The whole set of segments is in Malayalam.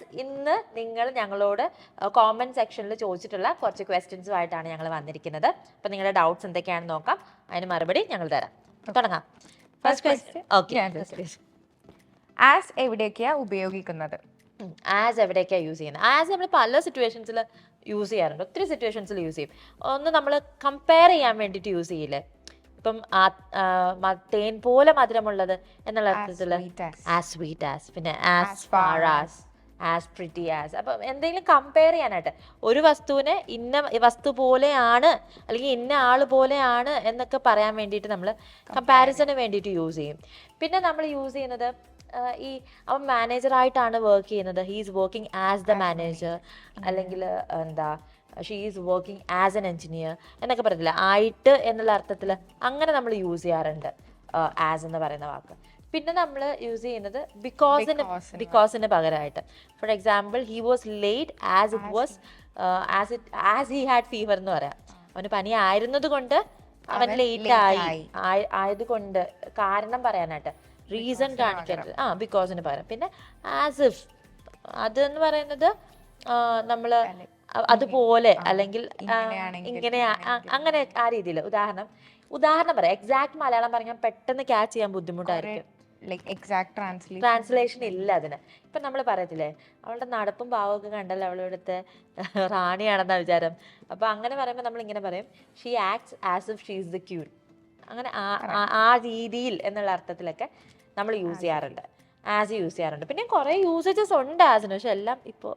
ഫ്രണ്ട്സ് ഇന്ന് നിങ്ങൾ ഞങ്ങളോട് കോമന്റ് സെക്ഷനിൽ ചോദിച്ചിട്ടുള്ള കുറച്ച് ക്വസ്റ്റ്യൻസുമായിട്ടാണ് ഞങ്ങൾ വന്നിരിക്കുന്നത്. അപ്പം നിങ്ങളുടെ ഡൗട്ട്സ് എന്തൊക്കെയാണെന്ന് നോക്കാം. അതിന് മറുപടി ഞങ്ങൾ തരാം. തുടങ്ങാം. ഫസ്റ്റ് ക്വസ്റ്റ്യൻ ഓക്കെ ആസ് എവിടെയൊക്കെയാ ഉപയോഗിക്കുന്നത്? ആസ് എവിടെയൊക്കെയാണ് യൂസ് ചെയ്യുന്നത്? ആസ് നമ്മൾ പല സിറ്റുവേഷൻസിൽ യൂസ് ചെയ്യാറുണ്ട്. ഒത്തിരി സിറ്റുവേഷൻസിൽ യൂസ് ചെയ്യും. ഒന്ന് നമ്മൾ കമ്പയർ ചെയ്യാൻ വേണ്ടിയിട്ട് യൂസ് ചെയ്യില്ലേ? ഇപ്പം തേൻ പോലെ മധുരമുള്ളത് എന്നുള്ള അർത്ഥത്തിൽ ആസ് സ്വീറ്റ് ആസ് പിന്നെ as far as as pretty as അപ്പം എന്തെങ്കിലും കമ്പയർ ചെയ്യാനായിട്ട്. ഒരു വസ്തുവിനെ ഇന്ന വസ്തു പോലെയാണ് അല്ലെങ്കിൽ ഇന്ന ആൾ പോലെയാണ് എന്നൊക്കെ പറയാൻ വേണ്ടിയിട്ട് നമ്മൾ കമ്പാരിസന് വേണ്ടിയിട്ട് യൂസ് ചെയ്യും. പിന്നെ നമ്മൾ യൂസ് ചെയ്യുന്നത് ഈ അവൻ മാനേജറായിട്ടാണ് വർക്ക് ചെയ്യുന്നത്. He's working as the manager അല്ലെങ്കിൽ എന്താ she is working as an engineer എന്നൊക്കെ പറയത്തില്ല? ആയിട്ട് എന്നുള്ള അർത്ഥത്തിൽ അങ്ങനെ നമ്മൾ യൂസ് ചെയ്യാറുണ്ട് ആസ് എന്ന് പറയുന്ന വാക്ക്. പിന്നെ നമ്മൾ യൂസ് ചെയ്യുന്നത് ബിക്കോസിന് ബിക്കോസിന് പകരമായിട്ട് for example he was late as it was as it as he had fever എന്ന് പറയാം. അവന് പനി ആയിരുന്നത് കൊണ്ട് അവൻ ലേറ്റ് ആയി. ആയി. ആയതുകൊണ്ട് കാരണം പറയാനായിട്ട്. റീസൺ കാണിക്കരുത്. ആ ബിക്കോസിന് പകരം. പിന്നെ ആസ് ഇഫ് അതെന്ന് പറയുന്നത് നമ്മൾ അതുപോലെ അല്ലെങ്കിൽ ഇങ്ങനെ അങ്ങനെ ആ രീതിയിൽ. ഉദാഹരണം ഉദാഹരണം പറയാം. എക്സാക്ട് മലയാളം പറഞ്ഞാൽ പെട്ടെന്ന് ക്യാച്ച് ചെയ്യാൻ ബുദ്ധിമുട്ടായിരിക്കും. ലൈക്ക് എക്സാക്ട് ട്രാൻസ്ലേഷൻ ട്രാൻസ്ലേഷൻ ഇല്ല അതിന്. ഇപ്പൊ നമ്മൾ പറയത്തില്ലേ അവളുടെ നടപ്പും ഭാവമൊക്കെ കണ്ടല്ലോ അവളിവിടുത്തെ റാണിയാണെന്ന വിചാരം? അപ്പൊ അങ്ങനെ പറയുമ്പോൾ നമ്മൾ ഇങ്ങനെ പറയും she acts as if she she's the queen അങ്ങനെ ആ- രീതിയിൽ എന്നുള്ള അർത്ഥത്തിലൊക്കെ നമ്മൾ യൂസ് ചെയ്യാറുണ്ട്. ആസ് യൂസ് ചെയ്യാറുണ്ട്. പിന്നെ കുറെ യൂസേജസ് ഉണ്ട് ആസിന് പക്ഷെ എല്ലാം ഇപ്പോൾ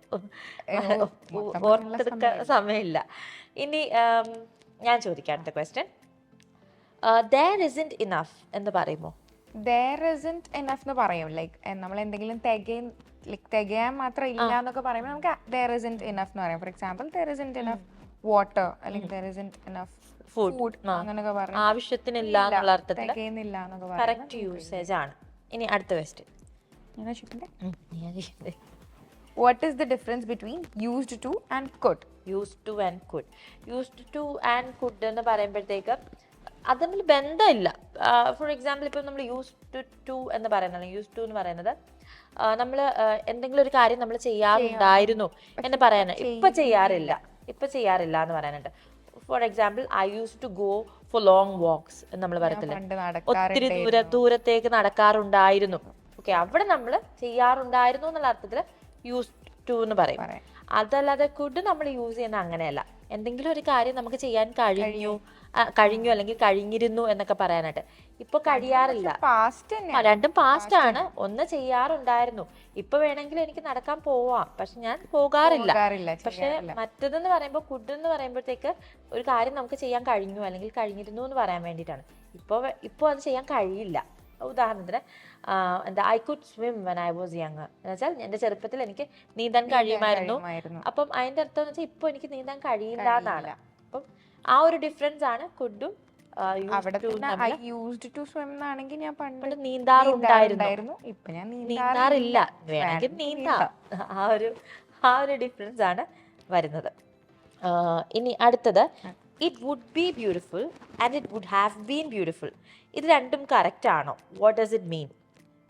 ഓർത്തെടുക്കാൻ സമയമില്ല. ഇനി ഞാൻ ചോദിക്കാം അടുത്ത ക്വസ്റ്റ്യൻ ദർ ഇസിന്റ് ഇനഫ് എന്ന് പറയുമോ? ദർ ഇസന്റ് എനഫ് എന്ന് പറയും. ലൈക്ക് നമ്മൾ എന്തെങ്കിലും തികയും ലൈക്ക് തികയാൻ മാത്രം ഇല്ല എന്നൊക്കെ പറയുമ്പോൾ നമുക്ക് ദർ ഇസന്റ് ഇനഫ് എന്ന് പറയാം. For example there isn't enough water അല്ലെങ്കിൽ there isn't enough Food. Food. അങ്ങനെയൊക്കെ പറഞ്ഞു ആവശ്യത്തിനില്ല എന്നുള്ള അർത്ഥത്തിൽ തികയുന്നില്ല എന്നൊക്കെ പറയാം കറക്റ്റ് യൂസേജ് ആണ്. ഇനി അടുത്ത ക്വസ്റ്റ്യൻ ഞാൻ ചോദിക്കട്ടെ? What is the difference between used to and could use to and could used to and could എന്ന് പറയുമ്പോഴത്തേക്ക് അത് തമ്മിൽ ബന്ധമില്ല. ഫോർ എക്സാമ്പിൾ ഇപ്പോൾ നമ്മൾ യൂസ് ടു ടു എന്ന് പറയുന്നത് യൂസ് ടു എന്ന് പറയുന്നത് നമ്മൾ എന്തെങ്കിലും ഒരു കാര്യം നമ്മൾ ചെയ്യാറുണ്ടായിരുന്നു എന്ന് പറയാനാണ് ഇപ്പൊ ചെയ്യാറില്ല. ഇപ്പൊ ചെയ്യാറില്ല എന്ന് പറയാനുണ്ട് for example I use to go for long walks എന്ന് നമ്മൾ പറയത്തില്ല? ഒത്തിരി ദൂര ദൂരത്തേക്ക് നടക്കാറുണ്ടായിരുന്നു. ഓക്കെ അവിടെ നമ്മൾ ചെയ്യാറുണ്ടായിരുന്നു എന്നുള്ള അർത്ഥത്തിൽ യൂസ് ടു എന്ന് പറയും. പറയാം. അതല്ലാതെ കുഡ് നമ്മൾ യൂസ് ചെയ്യുന്ന അങ്ങനെയല്ല. എന്തെങ്കിലും ഒരു കാര്യം നമുക്ക് ചെയ്യാൻ കഴിഞ്ഞു കഴിഞ്ഞു. അല്ലെങ്കിൽ കഴിഞ്ഞിരുന്നു എന്നൊക്കെ പറയാനായിട്ട്. ഇപ്പൊ കഴിയാറില്ല. രണ്ടും പാസ്റ്റ് ആണ്. ഒന്ന് ചെയ്യാറുണ്ടായിരുന്നു. ഇപ്പൊ വേണമെങ്കിൽ എനിക്ക് നടക്കാൻ പോവാം. പക്ഷെ ഞാൻ പോകാറില്ല. പക്ഷെ മറ്റതെന്ന് മറ്റേതെന്ന് പറയുമ്പോൾ കുഡ് എന്ന് പറയുമ്പോഴത്തേക്ക് ഒരു കാര്യം നമുക്ക് ചെയ്യാൻ കഴിഞ്ഞു അല്ലെങ്കിൽ കഴിഞ്ഞിരുന്നു എന്ന് പറയാൻ വേണ്ടിയിട്ടാണ്. ഇപ്പോൾ ഇപ്പോൾ അത് ചെയ്യാൻ കഴിയില്ല. ഉദാഹരണത്തിന് എന്താ I could swim when I was young എന്ന് വെച്ചാൽ എന്റെ ചെറുപ്പത്തിൽ എനിക്ക് നീന്താൻ കഴിയുമായിരുന്നു. അപ്പം അതിന്റെ അർത്ഥം എന്ന് വെച്ചാൽ ഇപ്പോൾ എനിക്ക് നീന്താൻ കഴിയില്ല എന്നാണ്. അപ്പം ആ ഒരു ഡിഫറൻസ് ആണ് കുഡും അവിടെ തന്നെ ഐ യൂസ്ഡ് ടു സ്വിം എന്നാണെങ്കിൽ ഞാൻ പണ്ട് നീന്താറുണ്ടായിരുന്നു. ഇപ്പൊ ഞാൻ നീന്താറില്ല. വേണമെങ്കിൽ നീന്താം. ആ ഒരു ആ ഒരു ഡിഫറൻസ് ആണ് വരുന്നത്. ഇനി അടുത്തത്. It would be beautiful and it would have been beautiful ഇത് രണ്ടും കറക്റ്റ് ആണോ? What does it mean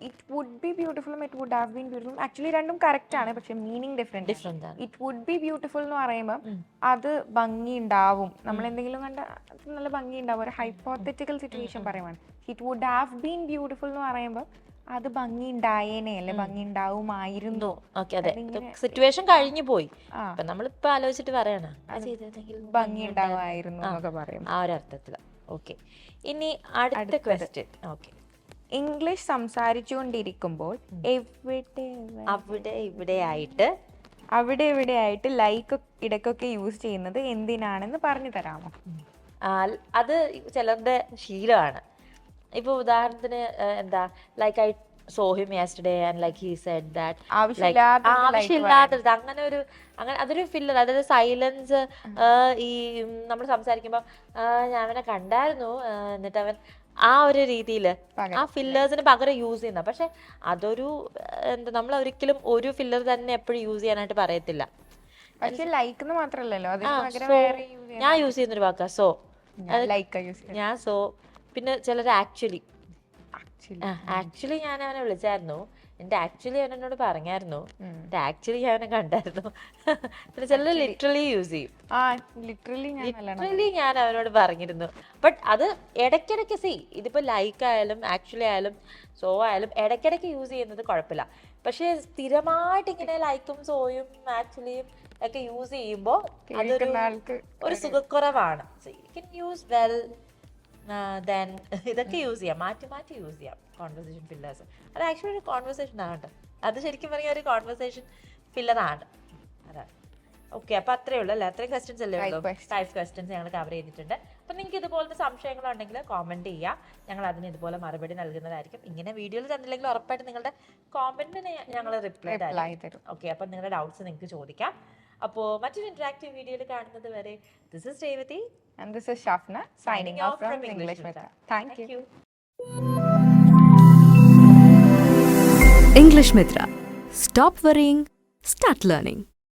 it would be beautiful it would have been beautiful actually രണ്ടും കറക്റ്റ് ആണ് പക്ഷേ മീനിങ് ഡിഫറെന്റ് ഡിഫറെന്റ് ആണ്. ഇറ്റ് വുഡ് ബി ബ്യൂട്ടിഫുൾ എന്ന് പറയുമ്പോൾ അത് ഭംഗി ഉണ്ടാവും. നമ്മൾ എന്തെങ്കിലും കണ്ട നല്ല ഭംഗി ഉണ്ടാവും. ഒരു ഹൈപ്പോത്തറ്റിക്കൽ സിറ്റുവേഷൻ പറയുവാണ്. It would have been beautiful എന്ന് പറയുമ്പോൾ അത് ഭംഗി ഉണ്ടായേനെ അല്ലെ? ഭംഗി ഉണ്ടാവുമായിരുന്നു ഓക്കെ അതെ. സിറ്റുവേഷൻ കഴിഞ്ഞു പോയി. അപ്പൊ നമ്മളിപ്പോ ആലോചിച്ചിട്ട് പറയണ. ഭംഗി ഉണ്ടാവുമായിരുന്നു എന്നൊക്കെ പറയും ആ ഒരു അർത്ഥത്തിൽ ഓക്കെ. ഇനി അടുത്ത. Question okay. ഇംഗ്ലീഷ് സംസാരിച്ചുകൊണ്ടിരിക്കുമ്പോൾ എവിടെ അവിടെ ഇവിടെ ആയിട്ട് അവിടെ ഇവിടെ ആയിട്ട് ലൈക്ക് ഇടയ്ക്കൊക്കെ യൂസ് ചെയ്യുന്നത് എന്തിനാണെന്ന് പറഞ്ഞു തരാമോ? അത് ചിലരുടെ ശീലമാണ്. ഇപ്പൊ ഉദാഹരണത്തിന് എന്താ like I saw him yesterday and like he said that ആവശ്യമില്ലാത്തത് അങ്ങനെ ഒരു അങ്ങനെ അതൊരു ഫില്ലർ അതായത് സൈലൻസ് ഈ നമ്മൾ സംസാരിക്കുമ്പോൾ ഞാൻ അവനെ കണ്ടായിരുന്നു എന്നിട്ട് അവൻ ആ ഒരു രീതിയിൽ ആ ഫില്ലേഴ്സിന് പകരം യൂസ് ചെയ്യുന്ന. പക്ഷെ അതൊരു എന്താ നമ്മൾ ഒരിക്കലും ഒരു ഫില്ലർ തന്നെ എപ്പോഴും യൂസ് ചെയ്യാനായിട്ട് പറയത്തില്ല. ഞാൻ യൂസ് ചെയ്യുന്നൊരു വാക്കാ സോ ലൈക്ക് ഞാൻ സോ പിന്നെ ചിലർ ആക്ച്വലി ആക്ച്വലി ഞാൻ അവനെ വിളിച്ചായിരുന്നു. എന്റെ ആക്ച്വലി അവൻ എന്നോട് പറഞ്ഞായിരുന്നു. എന്റെ ആക്ച്വലി ഞാൻ അവനെ കണ്ടായിരുന്നു. പിന്നെ ചിലർ ലിറ്ററലി യൂസ് ചെയ്യും. ലിറ്ററലി ഞാൻ അവനോട് പറഞ്ഞിരുന്നു. ബട്ട് അത് ഇടയ്ക്കിടയ്ക്ക് സി ഇതിപ്പോ ലൈക്ക് ആയാലും ആക്ച്വലി ആയാലും സോ ആയാലും ഇടയ്ക്കിടയ്ക്ക് യൂസ് ചെയ്യുന്നത് കുഴപ്പമില്ല. പക്ഷെ സ്ഥിരമായിട്ട് ഇങ്ങനെ ലൈക്കും സോയും ആക്ച്വലിയും ഒക്കെ യൂസ് ചെയ്യുമ്പോൾ അതൊരു ഒരു സുഖക്കുറവാണ്. യൂസ് വെൽ ദെൻ ഇതൊക്കെ യൂസ് ചെയ്യാം. മാറ്റി മാറ്റി യൂസ് ചെയ്യാം കോൺവെർസേഷൻ ഫില്ലേഴ്സ് അത് ആക്ച്വലി ഒരു കോൺവെർസേഷൻ ആണ്. അത് ശരിക്കും പറഞ്ഞാൽ ഒരു കോൺവെർസേഷൻ ഫില്ലറാണ് അതാണ്. ഓക്കെ അപ്പൊ അത്രേ ഉള്ളൂ അല്ലേ? അത്രയും ക്വസ്റ്റ്യൻസ് അല്ലേ ഉള്ളൂ. ഫൈവ് ക്വസ്റ്റ്യൻസ് ഞങ്ങൾ കവർ ചെയ്തിട്ടുണ്ട്. അപ്പൊ നിങ്ങൾക്ക് ഇതുപോലത്തെ സംശയങ്ങളുണ്ടെങ്കിൽ കോമെന്റ് ചെയ്യാം. ഞങ്ങൾ അതിന് ഇതുപോലെ മറുപടി നൽകുന്നതായിരിക്കും. ഇങ്ങനെ വീഡിയോയിൽ തന്നില്ലെങ്കിൽ ഉറപ്പായിട്ട് നിങ്ങളുടെ കോമെന്റിന് ഞങ്ങൾ റിപ്ലൈ റിപ്ലൈ തരും. ഓക്കെ അപ്പം നിങ്ങളുടെ ഡൗട്ട്സ് നിങ്ങൾക്ക് ചോദിക്കാം. അപ്പോൾ മറ്റൊരു ഇന്ററാക്റ്റീവ് വീഡിയോയിൽ കാണുന്നത് വരെ this is Revathi And this is Shafna signing off from English Mitra. Thank you. English Mitra. Stop worrying, start learning.